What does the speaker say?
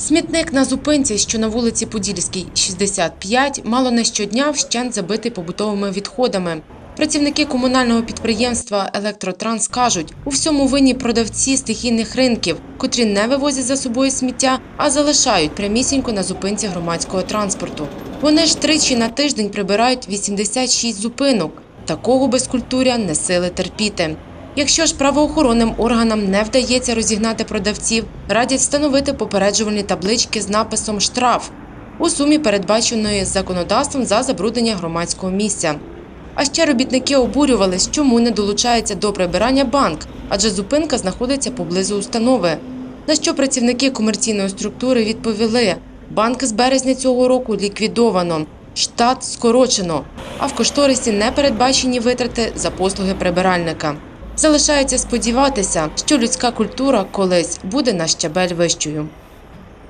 Смітник на зупинці, що на вулиці Подільській, 65, мало не щодня вщент забитий побутовими відходами. Працівники комунального підприємства Електротранс кажуть, у всьому винні продавці стихійних ринків, котрі не вивозять за собою сміття, а залишають прямісінько на зупинці громадського транспорту. Вони ж тричі на тиждень прибирають 86 зупинок. Такого безкультуря не сили терпіти. Якщо ж правоохоронним органам не вдається розігнати продавців, радять встановити попереджувальні таблички з написом штраф у сумі передбаченої законодавством за забруднення громадського місця. А ще робітники обурювались, чому не долучається до прибирання банк, адже зупинка знаходиться поблизу установи. На що працівники комерційної структури відповіли: банк з березня цього року ліквідовано, штат скорочено, а в кошторисі не передбачені витрати за послуги прибиральника. Залишається сподіватися, що людська культура колись буде на щабель вищою.